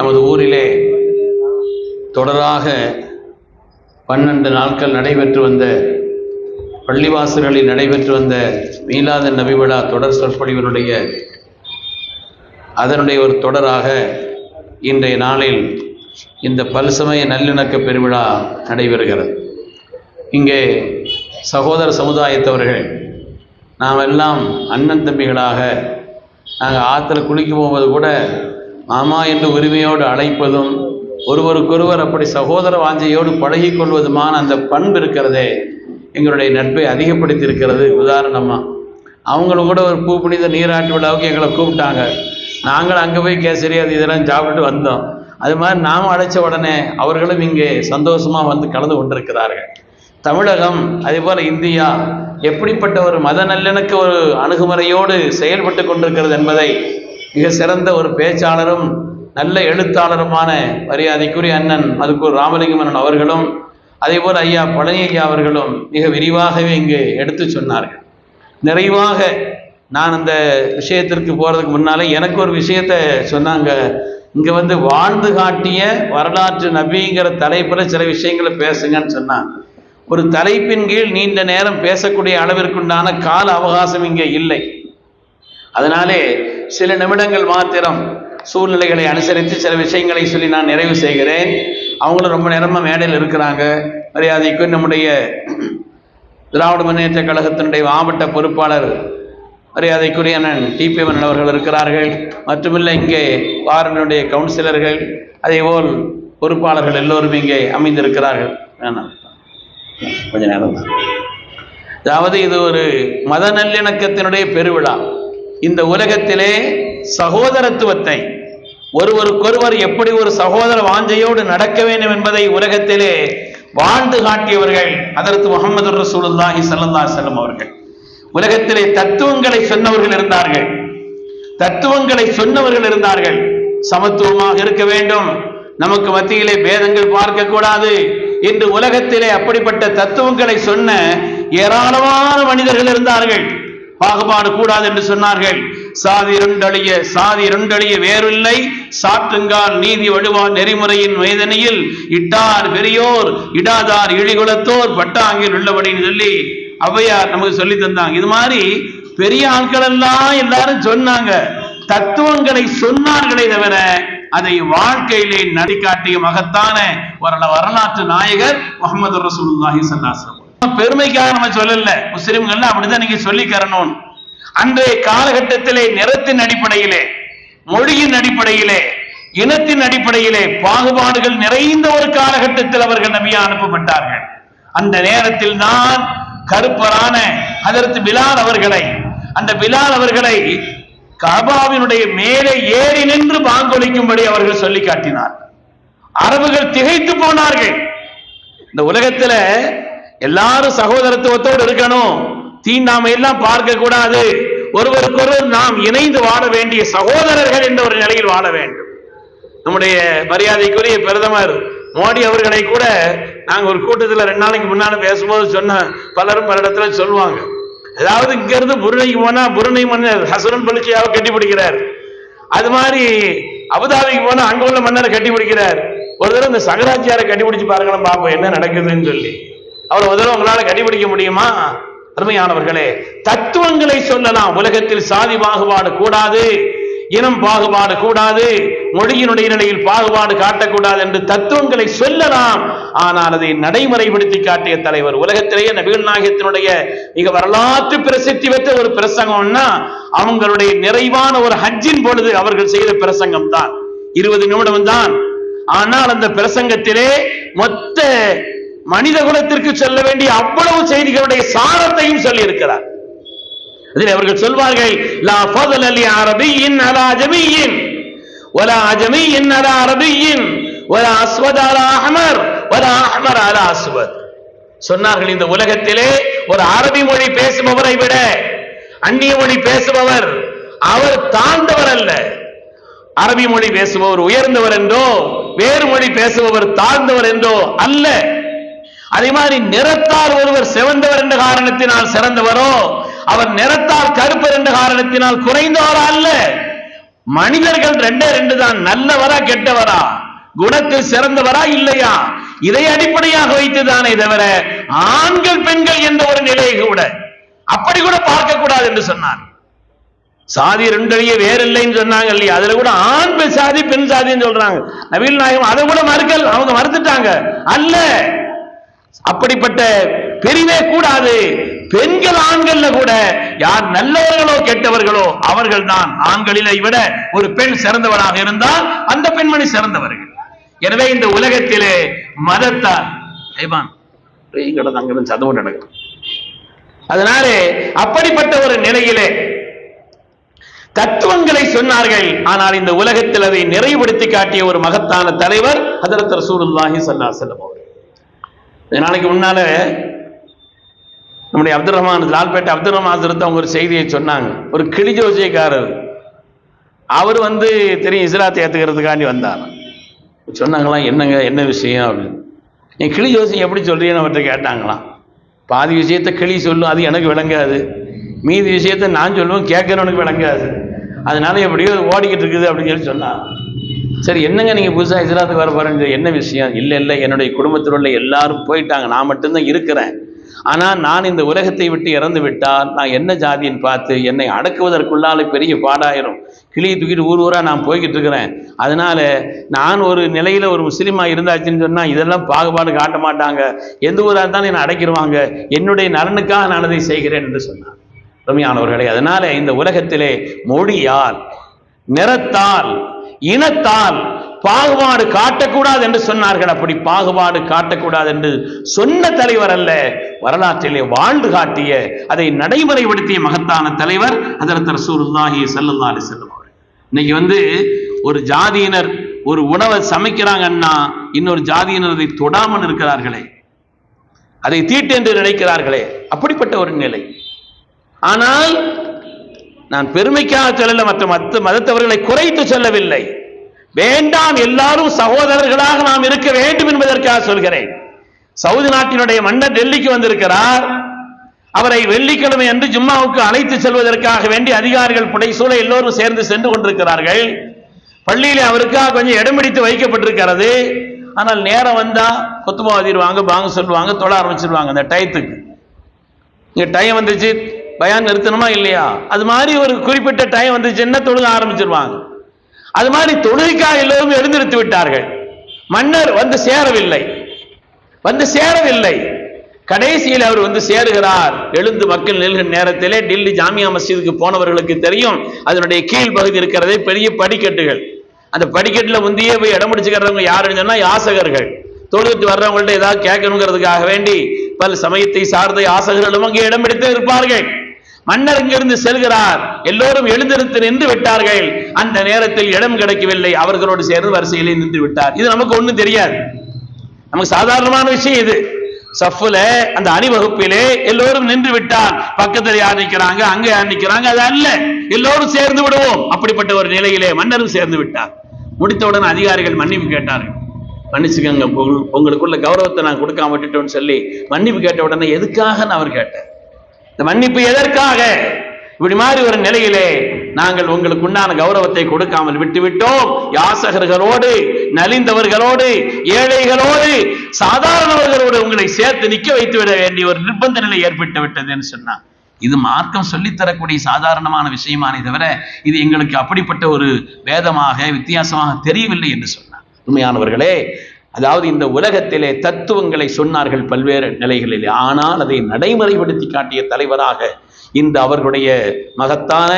நமது ஊரிலே தொடராக பன்னெண்டு நாட்கள் நடைபெற்று வந்த பள்ளிவாசல்களில் நடைபெற்று வந்த மீலாத நபிவிழா தொடர் சொற்பொழிவனுடைய அதனுடைய ஒரு தொடராக இன்றைய நாளில் இந்த பல்சமய நல்லிணக்க பெருவிழா நடைபெறுகிறது. இங்கே சகோதர சமுதாயத்தவர்கள் நாம் எல்லாம் அண்ணன் தம்பிகளாக நாங்கள் ஆற்றுல குளிக்க போகும்போது கூட மாமா என்று உரிமையோடு அழைப்பதும் ஒருவருக்கொருவர் அப்படி சகோதர வாஞ்சையோடு பழகி கொள்வதுமான அந்த பண்பு இருக்கிறதே எங்களுடைய நட்பை அதிகப்படுத்தி இருக்கிறது உதாரணமாக அவங்களும் கூட ஒரு பூ புனித நீராட்டு விழாவுக்கு எங்களை கூப்பிட்டாங்க. நாங்களும் அங்கே போய் கேசரி அது இதெல்லாம் சாப்பிட்டு வந்தோம். அது மாதிரி நாம் அழைச்ச உடனே அவர்களும் இங்கே சந்தோஷமாக வந்து கலந்து கொண்டிருக்கிறார்கள். தமிழகம் அதேபோல் இந்தியா எப்படிப்பட்ட ஒரு மத நல்லிணக்க ஒரு அணுகுமுறையோடு செயல்பட்டு கொண்டிருக்கிறது என்பதை மிக சிறந்த ஒரு பேச்சாளரும் நல்ல எழுத்தாளருமான மரியாதைக்குரிய அண்ணன் அதுக்கு ராமலிங்கம் அண்ணன் அவர்களும் அதே போல் ஐயா பழனி ஐயா அவர்களும் மிக விரிவாகவே இங்கு எடுத்து சொன்னார்கள். நிறைவாக நான் அந்த விஷயத்திற்கு போகிறதுக்கு முன்னாலே எனக்கு ஒரு விஷயத்தை சொன்னாங்க. இங்கே வந்து வாழ்ந்து காட்டிய வரலாற்று நபிங்கிற தலைப்பில் சில விஷயங்களை பேசுங்கன்னு சொன்னாங்க. ஒரு தலைப்பின் கீழ் நீண்ட நேரம் பேசக்கூடிய அளவிற்குண்டான கால அவகாசம் இங்கே இல்லை. அதனாலே சில நிமிடங்கள் மாத்திரம் சூழ்நிலைகளை அனுசரித்து சில விஷயங்களை சொல்லி நான் நிறைவு செய்கிறேன். அவங்களும் ரொம்ப நேரமாக மேடையில் இருக்கிறாங்க. மரியாதைக்கு நம்முடைய திராவிட முன்னேற்ற கழகத்தினுடைய மாவட்ட பொறுப்பாளர் மரியாதைக்குரிய அண்ணன் டிபிஎம் அவர்கள் இருக்கிறார்கள். மட்டுமில்லை இங்கே வாரனுடைய கவுன்சிலர்கள் அதேபோல் பொறுப்பாளர்கள் எல்லோரும் இங்கே அமைந்திருக்கிறார்கள். வேணாம். கொஞ்ச நேரம் தான். அதாவது இது ஒரு மத நல்லிணக்கத்தினுடைய பெருவிழா. இந்த உலகத்திலே சகோதரத்துவத்தை ஒருவருக்கொருவர் எப்படி ஒரு சகோதர வாஞ்சையோடு நடக்க வேண்டும் என்பதை உலகத்திலே வாழ்ந்து காட்டியவர்கள் அதற்கு முகமது ரசூலுல்லாஹி சல்லா செல்லும் அவர்கள். உலகத்திலே தத்துவங்களை சொன்னவர்கள் இருந்தார்கள். தத்துவங்களை சொன்னவர்கள் இருந்தார்கள். சமத்துவமாக இருக்க வேண்டும். நமக்கு மத்தியிலே பேதங்கள் பார்க்க கூடாது இன்று உலகத்திலே அப்படிப்பட்ட தத்துவங்களை சொன்ன ஏராளமான மனிதர்கள் இருந்தார்கள். பாகுபாடு கூடாது என்று சொன்னார்கள். சாதி இரண்டழிய சாதி இரண்டழிய வேறில்லை. சாத்துங்கால் நீதி வழுவார் நெறிமுறையின் வேதனையில் இட்டார் பெரியோர் இடாதார் இழிகுலத்தோர் பட்டாங்கில் உள்ளபடின்னு சொல்லி ஔவையார் நமக்கு சொல்லி தந்தாங்க. இது மாதிரி பெரிய ஆட்கள் எல்லாம் எல்லாரும் சொன்னாங்க. தத்துவங்களை சொன்னார்களே தவிர அதை வாழ்க்கையிலே நடிக்காட்டிய மகத்தான வரல வரலாற்று நாயகர் முகமது ரசூலுல்லாஹி ஸல்லல்லாஹு பெருமைக்காக நம்ம சொல்லல. முஸ்லிம்கள் அப்படிதான் நீங்க சொல்லி கரணும். அன்றைய காலகட்டத்திலே நிறத்தின் அடிப்படையிலே மொழியின் அடிப்படையிலே இனத்தின் அடிப்படையிலே பாகுபாடுகள் நிறைந்த ஒரு காலகட்டத்தில் அவர்கள் நபியா அனுப்பப்பட்டார்கள். அந்த நேரத்தில் நான் கருப்பரான அதற்கு பிலால் அவர்களை அந்த பிலால் அவர்களை கபாவினுடைய மேலே ஏறி நின்று பாங்கொலிக்கும்படி அவர்கள் சொல்லி காட்டினார் அரபுகள் திகைத்து போனார்கள். இந்த உலகத்துல எல்லாரும் சகோதரத்துவத்தோடு இருக்கணும். தீண்டாமை எல்லாம் பார்க்க கூடாது. ஒருவருக்கொருவர் நாம் இணைந்து வாழ வேண்டிய சகோதரர்கள் என்ற ஒரு நிலையில் வாழ வேண்டும். நம்முடைய மரியாதைக்குரிய பிரதமர் மோடி அவர்களை கூட நாங்க ஒரு கூட்டத்தில் ரெண்டு நாளைக்கு முன்னால பேசும்போது சொன்ன பலரும் பல இடத்துல சொல்லுவாங்க. அதாவது இங்க இருந்து புருணைக்கு போனா புருணை மன்னர் ஹசரன் பலிச்சியாவை கட்டி பிடிக்கிறார். அது மாதிரி அபுதாபிக்கு போனா அங்க உள்ள மன்னரை கட்டி பிடிக்கிறார். ஒரு தடவை இந்த சங்கராச்சியாரை கட்டி பிடிச்சு பாருங்களேன் பாப்போம் என்ன நடக்குதுன்னு சொல்லி. அவர் ஒரு உங்களால கடைபிடிக்க முடியுமா? அருமையானவர்களே தத்துவங்களை சொல்லலாம். உலகத்தில் சாதி பாகுபாடு கூடாது இனம் பாகுபாடு கூடாது மொழியினுடைய நிலையில் பாகுபாடு காட்டக்கூடாது என்று தத்துவங்களை சொல்லலாம். ஆனால் அதை நடைமுறைப்படுத்தி காட்டிய தலைவர் உலகத்திலேயே நபிகள் நாயகத்தினுடைய மிக வரலாற்று பிரசித்தி பெற்ற ஒரு பிரசங்கம்னா அவங்களுடைய நிறைவான ஒரு ஹஜ்ஜின் பொழுது அவர்கள் செய்த பிரசங்கம் தான் இருபது நிமிடம் தான். ஆனால் அந்த பிரசங்கத்திலே மொத்த மனித குலத்திற்கு செல்ல வேண்டிய அவ்வளவு செய்திகளுடைய சாரத்தையும் சொல்லி இருக்கிறார் அதில் அவர்கள் சொல்வார்கள் லா ஃபதல் அலி அரபியின் அலா அஜமியின் ولا عجمي على عربي ولا أسود على أحمر ولا أحمر على أسود சொன்னார்கள் இந்த உலகத்திலே ஒரு அரபி மொழி பேசுபவரை விட அந்நிய மொழி பேசுபவர் அவர் தாழ்ந்தவர் அல்ல. அரபி மொழி பேசுபவர் உயர்ந்தவர் என்றோ வேறு மொழி பேசுபவர் தாழ்ந்தவர் என்றோ அல்ல. அதே மாதிரி நிறத்தால் ஒருவர் சிவந்தவர் என்ற காரணத்தினால் சிறந்தவரோ அவர் நிறத்தால் கருப்பர் என்ற காரணத்தினால் குறைந்தவர் அல்ல? மனிதர்கள் ரெண்டே ரெண்டு தான் நல்லவரா கெட்டவரா? குணத்தில் சிறந்தவரா இல்லையா? இதை அடிப்படையாக வைத்துதானே தவிர ஆண்கள் பெண்கள் என்ற ஒரு நிலையை கூட அப்படி கூட பார்க்க கூடாது என்று சொன்னார். சாதி ரெண்டழிய வேற இல்லைன்னு சொன்னாங்க இல்லையா? அதுல கூட ஆண் பெண் சாதி பெண் சாதின்னு சொல்றாங்க. நவீன் நாயகம் அதை கூட மறுக்கல் அவங்க மறுத்துட்டாங்க. அல்ல அப்படிப்பட்ட பிரிவே கூடாது. பெண்கள் ஆண்கள்ல கூட யார் நல்லவர்களோ கெட்டவர்களோ அவர்கள் தான் ஆண்களிலை விட ஒரு பெண் சிறந்தவராக இருந்தால் அந்த பெண்மணி சிறந்தவர்கள். எனவே இந்த உலகத்திலே மதத்தால் அங்கிருந்து சதவு நடக்கும் அதனாலே அப்படிப்பட்ட ஒரு நிலையிலே தத்துவங்களை சொன்னார்கள். ஆனால் இந்த உலகத்தில் அதை நிறைவுபடுத்தி காட்டிய ஒரு மகத்தான தலைவர் ஹதரத் ரசூலுல்லாஹி அலைஹி வஸல்லம் அவர்கள். நாளைக்கு முன்னால நம்முடைய அப்துல் ரஹ்மான் லால்பேட்டை அப்துல் ரஹ்மான் ஹசரத் அவங்க ஒரு செய்தியை சொன்னாங்க. ஒரு கிளி ஜோசியக்காரர். அவர் வந்து தெரியும் இஸ்லாத்தை ஏற்றுக்கிறதுக்காண்டி வந்தார். சொன்னாங்களாம் என்னங்க என்ன விஷயம்? அப்படின்னு. என் கிளி ஜோசியம் எப்படி சொல்றீங்கன்னு அவர்கிட்ட கேட்டாங்களாம். பாதி விஷயத்தை கிளி சொல்லும் அது எனக்கு விளங்காது. மீதி விஷயத்தை நான் சொல்லுவேன் கேட்கறவனுக்கு விளங்காது. அதனால எப்படியோ ஓடிக்கிட்டு இருக்குது அப்படின்னு சொல்லி சொன்னான் சரி என்னங்க நீங்கள் புதுசாக இஸ்லாத்துக்கு வர போகிறேன் என்ன விஷயம்? இல்லை இல்லை என்னுடைய குடும்பத்தில் உள்ள எல்லாரும் போயிட்டாங்க. நான் மட்டும்தான் இருக்கிறேன். ஆனால் நான் இந்த உலகத்தை விட்டு இறந்து விட்டால் நான் என்ன ஜாதின்னு பார்த்து என்னை அடக்குவதற்குள்ளால பெரிய பாடாயிரும். கிளியை தூக்கிட்டு ஊர் ஊராக நான் போய்கிட்டு இருக்கிறேன். அதனால நான் ஒரு நிலையில் ஒரு முஸ்லீமாக இருந்தாச்சுன்னு சொன்னால் இதெல்லாம் பாகுபாடு காட்ட மாட்டாங்க. எந்த ஊராக இருந்தாலும் என்னை அடைக்கிடுவாங்க என்னுடைய நலனுக்காக நான் அதை செய்கிறேன் என்று சொன்னான் ரம்யானவர்களே அதனால இந்த உலகத்திலே மொழியால் நிறத்தால் இனத்தால் பாகுபாடு காட்டக்கூடாது என்று சொன்னார்கள். அப்படி பாகுபாடு காட்டக்கூடாது என்று சொன்ன தலைவர் அல்ல வரலாற்றிலே வாழ்ந்து காட்டிய அதை நடைமுறைப்படுத்திய மகத்தான தலைவர் அதற்கு ரசூலுல்லாஹி செல்லும் அலைஹி வஸல்லம் அவர்கள். இன்னைக்கு வந்து ஒரு ஜாதியினர் ஒரு உணவை சமைக்கிறாங்கன்னா இன்னொரு ஜாதியினர் அதை தொடாமல் இருக்கிறார்களே அதை தீட்டு என்று நினைக்கிறார்களே அப்படிப்பட்ட ஒரு நிலை. ஆனால் நான் பெருமைக்காக சொல்லல மற்ற மத்த மதத்தவர்களை குறைத்து சொல்லவில்லை. வேண்டாம் எல்லாரும் சகோதரர்களாக நாம் இருக்க வேண்டும் என்பதற்காக சொல்கிறேன். சவுதி நாட்டினுடைய மன்னர் டெல்லிக்கு வந்திருக்கிறார். அவரை வெள்ளிக்கிழமை அன்று ஜும்மாவுக்கு அழைத்து செல்வதற்காக வேண்டி அதிகாரிகள் புடைசூழ எல்லோரும் சேர்ந்து சென்று கொண்டிருக்கிறார்கள். பள்ளியிலே அவருக்காக கொஞ்சம் இடம் பிடித்து வைக்கப்பட்டிருக்கிறது. ஆனால் நேரம் வந்தா கொத்துமா வாங்க பாங்க சொல்லுவாங்க தொழ ஆரம்பிச்சிருவாங்க அந்த டயத்துக்கு. இங்க டைம் வந்துச்சு பயான் நிறுத்தணுமா இல்லையா? அது மாதிரி ஒரு குறிப்பிட்ட டைம் வந்துச்சுன்னா தொழுக ஆரம்பிச்சிருவாங்க? அது மாதிரி தொழுகைக்காக எல்லோரும் எழுந்திருத்து விட்டார்கள். மன்னர் வந்து சேரவில்லை. வந்து சேரவில்லை. கடைசியில் அவர் வந்து சேருகிறார். எழுந்து மக்கள் நில்கிற நேரத்திலே டெல்லி ஜாமியா மஸ்ஜிதுக்கு போனவர்களுக்கு தெரியும் அதனுடைய கீழ் பகுதி இருக்கிறதே பெரிய படிக்கட்டுகள். அந்த படிக்கட்டில் முந்தையே போய் இடம் முடிச்சுக்கிறவங்க யாருன்னு சொன்னால் யாசகர்கள். தொழுவிட்டு வர்றவங்கள்ட்ட ஏதாவது கேட்கணுங்கிறதுக்காக வேண்டி பல சமயத்தை சார்ந்த யாசகர்களும் அங்கே இடம் எடுத்து இருப்பார்கள். மன்னர் இங்கிருந்து செல்கிறார். எல்லோரும் எழுந்திருத்து நின்று விட்டார்கள். அந்த நேரத்தில் இடம் கிடைக்கவில்லை. அவர்களோடு சேர்ந்து வரிசையிலே நின்று விட்டார். இது நமக்கு ஒண்ணும் தெரியாது. நமக்கு சாதாரணமான விஷயம் இது. சஃப்ல அந்த அணிவகுப்பிலே எல்லோரும் நின்று விட்டார். பக்கத்தில் யார் நிற்கிறாங்க அங்க யார் நிக்கிறாங்க? அது அல்ல. எல்லோரும் சேர்ந்து விடுவோம். அப்படிப்பட்ட ஒரு நிலையிலே மன்னரும் சேர்ந்து விட்டார். முடித்தவுடன் அதிகாரிகள் மன்னிப்பு கேட்டார்கள். மன்னிச்சுக்கங்க உங்களுக்குள்ள கௌரவத்தை நான் கொடுக்காம விட்டுட்டோம்னு சொல்லி மன்னிப்பு கேட்ட உடனே எதுக்காக நான் அவர் கேட்டேன் இந்த மன்னிப்பு எதற்காக? இப்படி மாதிரி ஒரு நிலையிலே நாங்கள் உங்களுக்கு உண்டான கௌரவத்தை கொடுக்காமல் விட்டுவிட்டோம். யாசகர்களோடு நலிந்தவர்களோடு ஏழைகளோடு சாதாரணவர்களோடு உங்களை சேர்த்து நிக்க வைத்து விட வேண்டிய ஒரு நிர்பந்த நிலை ஏற்பட்டு விட்டதுன்னு சொன்னான் இது மார்க்கம் சொல்லித் தரக்கூடிய சாதாரணமான விஷயமானே தவிர இது எங்களுக்கு அப்படிப்பட்ட ஒரு வேதமாக வித்தியாசமாக தெரியவில்லை என்று சொன்னார். உண்மையானவர்களே அதாவது இந்த உலகத்திலே தத்துவங்களை சொன்னார்கள் பல்வேறு நிலைகளில். ஆனால் அதை நடைமுறைப்படுத்தி காட்டிய தலைவராக இந்த அவர்களுடைய மகத்தான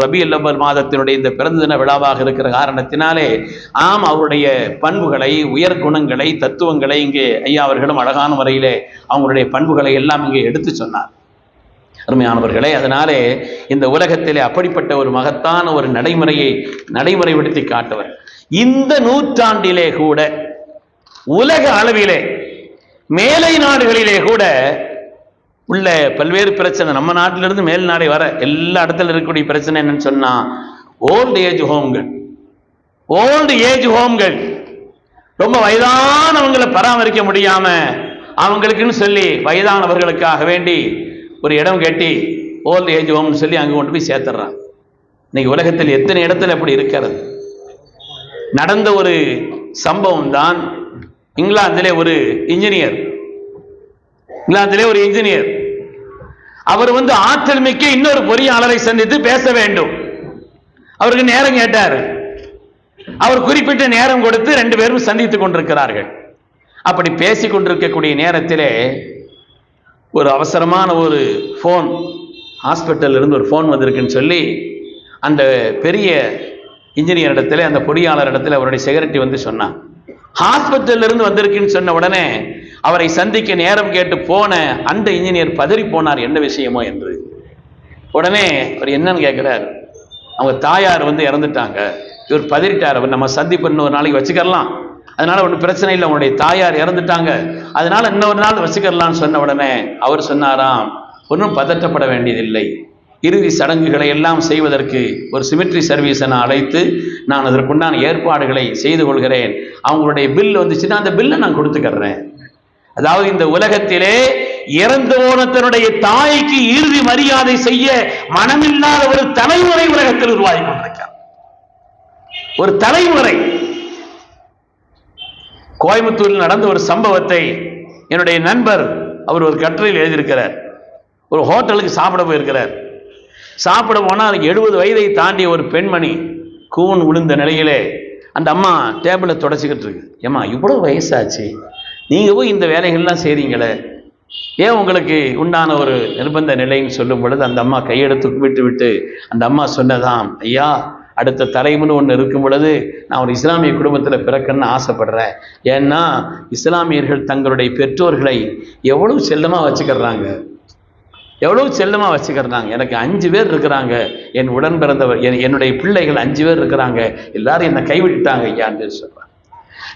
ரபி அல்லவர் மாதத்தினுடைய இந்த பிறந்த தின விழாவாக இருக்கிற காரணத்தினாலே ஆம் அவருடைய பண்புகளை உயர் குணங்களை தத்துவங்களை இங்கே ஐயா அவர்களும் அழகான முறையிலே அவங்களுடைய பண்புகளை எல்லாம் இங்கே எடுத்து சொன்னார். அருமையானவர்களே அதனாலே இந்த உலகத்திலே அப்படிப்பட்ட ஒரு மகத்தான ஒரு நடைமுறையை நடைமுறைப்படுத்தி காட்டவர். இந்த நூற்றாண்டிலே கூட உலக அளவிலே மேலை நாடுகளிலே கூட உள்ள பல்வேறு பிரச்சனை. நம்ம நாட்டிலிருந்து மேல் நாடை வர எல்லா இடத்துல இருக்கக்கூடிய பிரச்சனை என்னன்னு சொன்னா ஓல்டு ஏஜ் ஹோம்கள் ஓல்டு ஏஜ் ஹோம்கள் ரொம்ப வயதானவங்களை பராமரிக்க முடியாம அவங்களுக்குன்னு சொல்லி வயதானவர்களுக்காக வேண்டி ஒரு இடம் கட்டி ஓல்டு ஏஜ் ஹோம்னு சொல்லி அங்கே கொண்டு போய் சேர்த்துறான் இன்னைக்கு உலகத்தில் எத்தனை இடத்துல அப்படி இருக்கிறது? நடந்த ஒரு சம்பவம் தான் இங்கிலாந்திலே ஒரு இன்ஜினியர் இங்கிலாந்திலே ஒரு இன்ஜினியர் அவர் வந்து ஆற்றல் மிக்க இன்னொரு பொறியாளரை சந்தித்து பேச வேண்டும். அவருக்கு நேரம் கேட்டார். அவர் குறிப்பிட்ட நேரம் கொடுத்து ரெண்டு பேரும் சந்தித்துக் கொண்டிருக்கிறார்கள். அப்படி பேசிக் கொண்டிருக்கக்கூடிய நேரத்திலே ஒரு அவசரமான ஒரு ஃபோன் ஹாஸ்பிட்டல் இருந்து ஒரு ஃபோன் வந்திருக்குன்னு சொல்லி அந்த பெரிய இன்ஜினியர் இடத்துல அந்த பொறியாளர் இடத்துல அவருடைய செக்ரட்டரி வந்து சொன்னான். ஹாஸ்பிட்டல்ல இருந்து வந்திருக்குன்னு சொன்ன உடனே அவரை சந்திக்க நேரம் கேட்டு போன அந்த இன்ஜினியர் பதறி போனார் என்ன விஷயமோ? என்று. உடனே அவர் என்னன்னு கேட்கிறார் அவங்க தாயார் வந்து இறந்துட்டாங்க. இவர் பதறிட்டார். அவர் நம்ம சந்திப்பு இன்னொரு நாளைக்கு வச்சுக்கலாம் அதனால ஒன்றும் பிரச்சனை இல்லை. உன்னுடைய தாயார் இறந்துட்டாங்க. அதனால இன்னொரு நாள் வச்சுக்கலாம்னு சொன்ன உடனே அவர் சொன்னாராம் ஒன்றும் பதற்றப்பட வேண்டியதில்லை. இறுதி சடங்குகளை எல்லாம் செய்வதற்கு ஒரு சிமெட்ரி சர்வீஸை நான் அழைத்து நான் அதற்குண்டான ஏற்பாடுகளை செய்து கொள்கிறேன். அவங்களுடைய பில் வந்துச்சுன்னா அந்த பில்லை நான் கொடுத்துக்கிறேன். அதாவது இந்த உலகத்திலே இறந்து போன தாய்க்கு இறுதி மரியாதை செய்ய மனமில்லாத ஒரு தலைமுறை உலகத்தில் உருவாகி கொண்டிருக்கார் ஒரு தலைமுறை. கோயம்புத்தூரில் நடந்த ஒரு சம்பவத்தை என்னுடைய நண்பர் அவர் ஒரு கட்டுரையில் எழுதியிருக்கிறார். ஒரு ஹோட்டலுக்கு சாப்பிட போயிருக்கிறார். சாப்பிட போனால் அதுக்கு எழுபது வயதை தாண்டிய ஒரு பெண்மணி கூன் விழுந்த நிலையிலே அந்த அம்மா டேபிளை தொடச்சிக்கிட்டு இருக்கு. ஏம்மா இவ்வளோ வயசாச்சு. நீங்கள் போய் இந்த வேலைகள்லாம் செய்கிறீங்களே ஏன் உங்களுக்கு உண்டான ஒரு நிர்பந்த நிலைன்னு சொல்லும் பொழுது அந்த அம்மா கையெடுத்து விட்டு விட்டு அந்த அம்மா சொன்னதாம் ஐயா அடுத்த தலைமுன்னு ஒன்று இருக்கும் பொழுது நான் ஒரு இஸ்லாமிய குடும்பத்தில் பிறக்கணும்னு ஆசைப்படுறேன். ஏன்னா இஸ்லாமியர்கள் தங்களுடைய பெற்றோர்களை எவ்வளவு செல்லமாக வச்சுக்கிறாங்க. எவ்வளவு செல்லமாக வச்சுக்கிறாங்க? எனக்கு அஞ்சு பேர் இருக்கிறாங்க. என் உடன் பிறந்தவர் என் என்னுடைய பிள்ளைகள் அஞ்சு பேர் இருக்கிறாங்க. எல்லாரும் என்னை கைவிட்டாங்க ஐயான்னு சொல்கிறேன்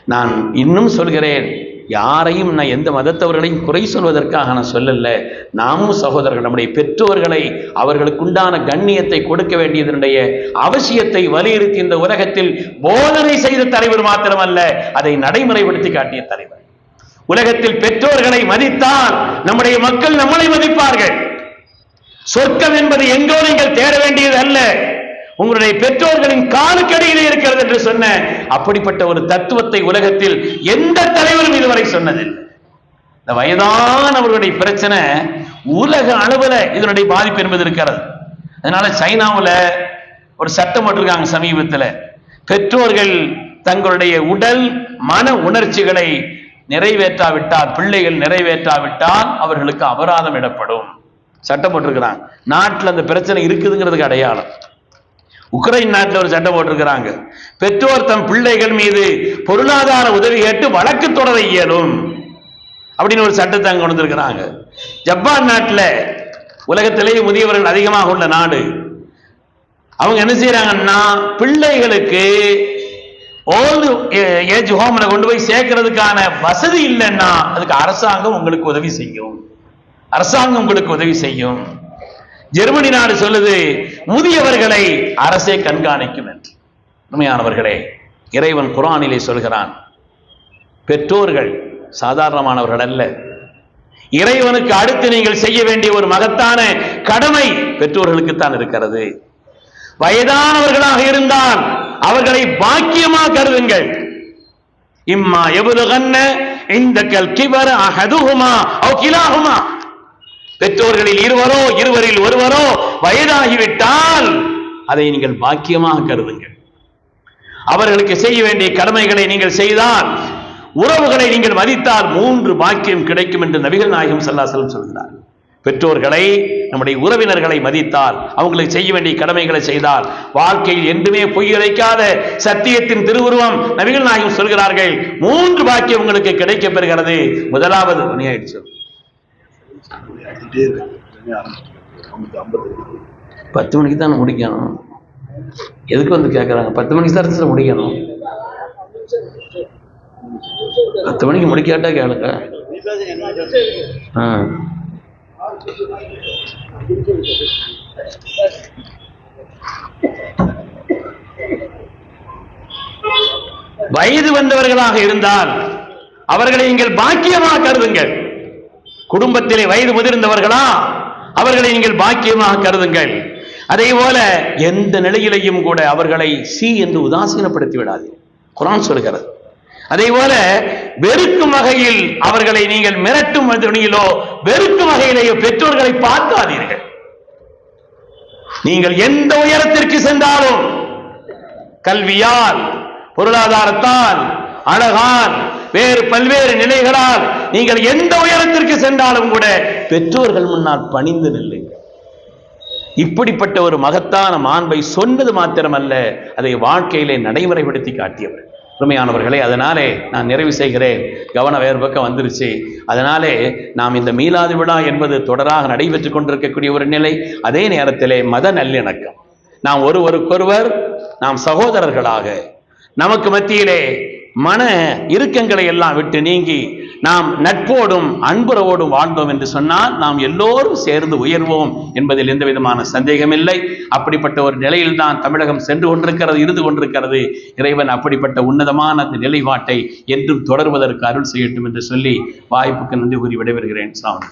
நான் இன்னும் சொல்கிறேன் யாரையும் நான் எந்த மதத்தவர்களையும் குறை சொல்வதற்காக நான் சொல்லல. நாமும் சகோதரர்கள் நம்முடைய பெற்றோர்களை அவர்களுக்குண்டான கண்ணியத்தை கொடுக்க வேண்டியதனுடைய அவசியத்தை வலியுறுத்தி இந்த உலகத்தில் போதனை செய்த தலைவர் மாத்திரமல்ல அதை நடைமுறைப்படுத்தி காட்டிய தலைவர். உலகத்தில் பெற்றோர்களை மதித்தால் நம்முடைய மக்கள் நம்மளை மதிப்பார்கள். சொர்க்கம் என்பது எங்கோ நீங்கள் தேட வேண்டியது அல்ல. உங்களுடைய பெற்றோர்களின் காலுக்கடியிலே இருக்கிறது என்று சொன்ன அப்படிப்பட்ட ஒரு தத்துவத்தை உலகத்தில் எந்த தலைவரும் இதுவரை சொன்னதில்லை இந்த வயதானவர்களுடைய பிரச்சனை உலக அளவுல இதனுடைய பாதிப்பு என்பது இருக்கிறது. அதனால சைனாவில் ஒரு சட்டம் போட்டிருக்காங்க சமீபத்தில். பெற்றோர்கள் தங்களுடைய உடல் மன உணர்ச்சிகளை நிறைவேற்றாவிட்டால் பிள்ளைகள் நிறைவேற்றாவிட்டால் அவர்களுக்கு அபராதம் இடப்படும் சட்டம் போட்டிருக்கிறாங்க. நாட்டில் அந்த பிரச்சனை இருக்குதுங்கிறதுக்கு அடையாளம். உக்ரைன் நாட்டில் ஒரு சட்டம் போட்டிருக்கிறாங்க. பெற்றோர் தம் பிள்ளைகள் மீது பொருளாதார உதவி கேட்டு வழக்கு தொடர இயலும். அப்படின்னு ஒரு சட்டத்தை அங்கே வந்திருக்கிறாங்க ஜப்பான் நாட்டில் உலகத்திலேயே முதியவர்கள் அதிகமாக உள்ள நாடு. அவங்க என்ன செய்யறாங்கன்னா பிள்ளைகளுக்கு ஓல்டு ஏஜ் ஹோம்ல கொண்டு போய் சேர்க்கறதுக்கான வசதி இல்லைன்னா அதுக்கு அரசாங்கம் உங்களுக்கு உதவி செய்யும். அரசாங்கம் உங்களுக்கு உதவி செய்யும். ஜெர்மனி நாடு சொல்லுது முதியவர்களை அரசே கண்காணிக்கும் என்று. உண்மையானவர்களே இறைவன் குரானிலே சொல்கிறான் பெற்றோர்கள் சாதாரணமானவர்கள் அல்ல. இறைவனுக்கு அடுத்து நீங்கள் செய்ய வேண்டிய ஒரு மகத்தான கடமை பெற்றோர்களுக்குத்தான் இருக்கிறது. வயதானவர்களாக இருந்தால் அவர்களை பாக்கியமா கருதுங்கள். இம்மா எவ்வளவு இந்த கல் கிபர அகதுகுமா அவ் கிலாகுமா பெற்றோர்களில் இருவரோ இருவரில் ஒருவரோ வயதாகிவிட்டால் அதை நீங்கள் பாக்கியமாக கருதுங்கள். அவர்களுக்கு செய்ய வேண்டிய கடமைகளை நீங்கள் செய்தால் உறவுகளை நீங்கள் மதித்தால் மூன்று பாக்கியம் கிடைக்கும் என்று நபிகள் நாயகம் சல்லாசலம் சொல்கிறார். பெற்றோர்களை நம்முடைய உறவினர்களை மதித்தால் அவங்களுக்கு செய்ய வேண்டிய கடமைகளை செய்தால் வாழ்க்கையில் என்றுமே பொய்யுரைக்காத சத்தியத்தின் திருவுருவம் நபிகள் நாயகம் சொல்கிறார்கள். மூன்று பாக்கியம் உங்களுக்கு கிடைக்கப் பெறுகிறது. முதலாவது மணி ஆயிடுச்சு. பத்து மணிக்கு தான் முடிக்கணும்? எதுக்கு வந்து கேட்குறாங்க பத்து மணிக்கு தான் முடிக்கணும். பத்து மணிக்கு முடிக்காட்டா கேளுங்க. ஆ. வயது வந்தவர்களாக இருந்தால் அவர்களை நீங்கள் பாக்கியமாக கருதுங்கள். குடும்பத்திலே வயது முதிர்ந்தவர்களா? அவர்களை நீங்கள் பாக்கியமாக கருதுங்கள். அதே போல எந்த நிலையிலையும் கூட அவர்களை சி என்று உதாசீனப்படுத்தி விடாது குரான் சொல்கிறது. அதே போல வெறுக்கும் வகையில் அவர்களை நீங்கள் மிரட்டும் துணியிலோ வெறுக்கும் வகையிலேயோ பெற்றோர்களை பார்க்காதீர்கள். நீங்கள் எந்த உயரத்திற்கு சென்றாலும் கல்வியால் பொருளாதாரத்தால் அழகால் வேறு பல்வேறு நிலைகளால் நீங்கள் எந்த உயரத்திற்கு சென்றாலும் கூட பெற்றோர்கள் முன்னால் பணிந்து நில்லுங்கள் இப்படிப்பட்ட ஒரு மகத்தான மாண்பை சொன்னது மாத்திரமல்ல அதை வாழ்க்கையிலே நடைமுறைப்படுத்தி காட்டியவர். உண்மையானவர்களே அதனாலே நான் நிறைவு செய்கிறேன். கவனம் வேறு பக்கம் வந்துருச்சு. அதனாலே நாம் இந்த மீலாது விழா என்பது தொடராக நடைபெற்று கொண்டிருக்கக்கூடிய ஒரு நிலை. அதே நேரத்திலே மத நல்லிணக்கம். நாம் ஒருவருக்கொருவர் நாம் சகோதரர்களாக நமக்கு மத்தியிலே மன இறுக்கங்களை எல்லாம் விட்டு நீங்கி நாம் நட்போடும் அன்புறவோடும் வாழ்ந்தோம் என்று சொன்னால் நாம் எல்லோரும் சேர்ந்து உயர்வோம் என்பதில் எந்த விதமான சந்தேகமில்லை. அப்படிப்பட்ட ஒரு நிலையில் தான் தமிழகம் சென்று கொண்டிருக்கிறது இருந்து கொண்டிருக்கிறது. இறைவன் அப்படிப்பட்ட உன்னதமான அந்த நிலைப்பாட்டை என்றும் தொடர்வதற்கு அருள் செய்யட்டும் என்று சொல்லி வாய்ப்புக்கு நன்றி கூறி விடைபெறுகிறேன். சாமி.